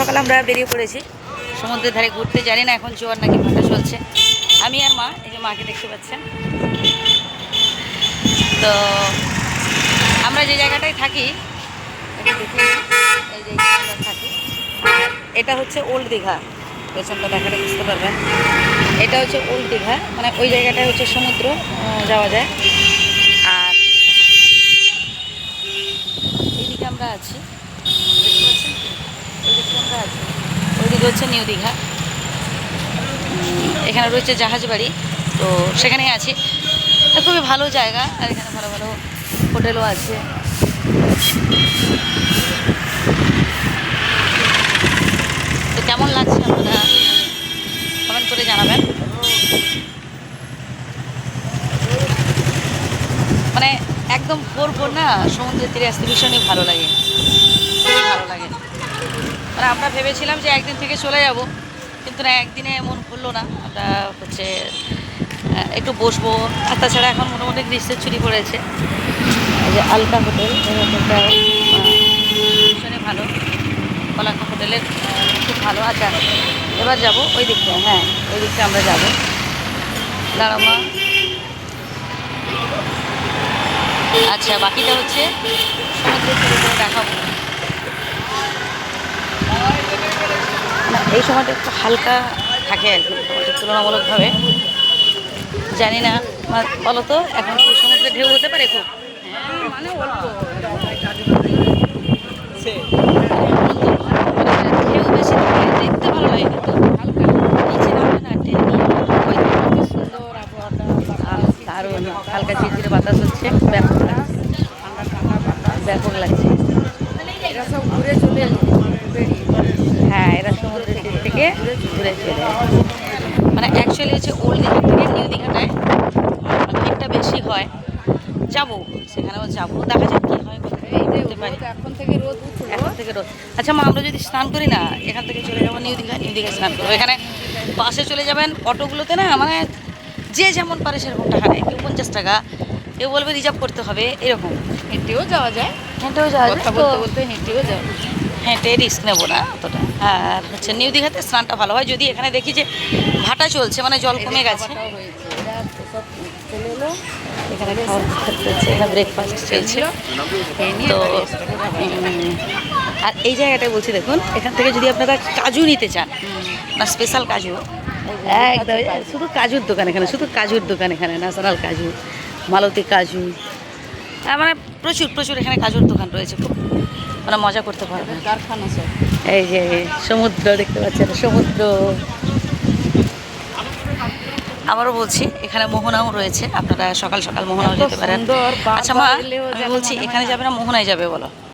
সকাল আমরা বেরিয়ে পড়েছি। সমুদ্রের ধারে ঘুরতে জানি না এখন জোয়ার নাকি ভাটা চলছে। আমি আর মা, এই যে মাকে দেখতে পাচ্ছেন। তো আমরা যে জায়গাটায় থাকি থাকি। এটা হচ্ছে ওল্ড দীঘা। পেছনটা দেখাটা বুঝতে পারবেন। এটা হচ্ছে ওল্ড দীঘা। মানে ওই জায়গাটায় হচ্ছে সমুদ্র যাওয়া যায় আর এইদিকে আমরা আছি দেখতে পাচ্ছেন কি? ওইদিকে আমরা আছি ওইদিকে হচ্ছে নিউ দীঘা। এখানে রয়েছে জাহাজ বাড়ি। তো সেখানেই আছি। খুবই ভালো জায়গা, আর এখানে ভালো ভালো হোটেলও আছে। তো কেমন লাগছে আপনারা কমেন্ট করে জানাবেন। মানে একদম ভোর ভোর না, সমুদ্রের তীরে আসতে ভীষণই ভালো লাগে। ভালো লাগে। মানে আমরা ভেবেছিলাম যে একদিন থেকে চলে যাব, কিন্তু না, একদিনে এমন ভরলো না। আমরা হচ্ছে একটু বসবো। আর তাছাড়া এখন মোটামুটি গ্রীষ্মের ছুটি পড়েছে। যে আলকা হোটেল হোটেলটা ভীষণই ভালো। কলাকা হোটেলের খুব ভালো। আচ্ছা এবার যাব ওই দিকটা হ্যাঁ ওই দিকটা আমরা যাব। দাঁড়ামা আচ্ছা বাকিটা হচ্ছে সমুদ্রের করে দেখাবো। এই সময়টা একটু হালকা থাকে আর কি তুলনামূলকভাবে। জানি না বলো তো এখন কি সমুদ্রে ঢেউ হতে পারে খুব? মানে অল্প ঢেউ বেশি থাকে দেখতে ভালো লাগে কিন্তু হালকা নিচে নামবে না টেনে নিয়ে ওই কি সুন্দর আবহাওয়াটা আহ, দারুণ হালকা ঝিরঝিরে বাতাস হচ্ছে ব্যাপক লাগছে ঠান্ডা ঠান্ডা বাতাস ব্যাপক লাগছে এরা সব ঘুরে চলে বেরিয়ে হ্যাঁ এরা সমুদ্রের তীর থেকে ঘুরে আসে। মানে অ্যাকচুয়ালি হচ্ছে ওল্ড দীঘা থেকে নিউ দীঘাটায় ভিড়টা বেশি হয়। যাব সেখানেও যাব। দেখা যাক কী হয় এখন থেকে রোদ এখন থেকে রোদ আচ্ছা মা আমরা যদি স্নান করি না এখান থেকে চলে যাব নিউ দীঘা নিউ দীঘা স্নান করব। এখানে বাসে চলে যাবেন অটোগুলোতে না মানে যে যেমন পারে সেরকম টাকা নেয় কেউ পঞ্চাশ টাকা কেউ বলবে রিজার্ভ করতে হবে এরকম। হেঁটেও যাওয়া যায়। হেঁটেও যাওয়া যায় বলতে বলতে হেঁটেও যাওয়া যায়। হেঁটে রিস্ক নেব না অতটা। আর হচ্ছে নিউ দীঘাতে স্নানটা ভালো হয়। যদি এখানে দেখি যে ভাটা চলছে মানে জল কমে গেছে। এখানে খাওয়া চলছে। এখানে ব্রেকফাস্ট তো আর এই জায়গাটায় বলছি দেখুন এখান থেকে যদি আপনারা কাজু নিতে চান না স্পেশাল কাজু একদম। শুধু কাজুর দোকান এখানে শুধু কাজুর দোকান এখানে ন্যাশনাল কাজু মালতী কাজু মানে প্রচুর প্রচুর এখানে কাজুর দোকান রয়েছে খুব। মানে মজা করতে পারবে। এই যে সমুদ্র দেখতে পাচ্ছেন সমুদ্র। আবারও বলছি এখানে মোহনাও রয়েছে। আপনারা সকাল সকাল মোহনাও যেতে পারেন। আচ্ছা মা আমি বলছি এখানে যাবে না মোহনায় যাবে বলো।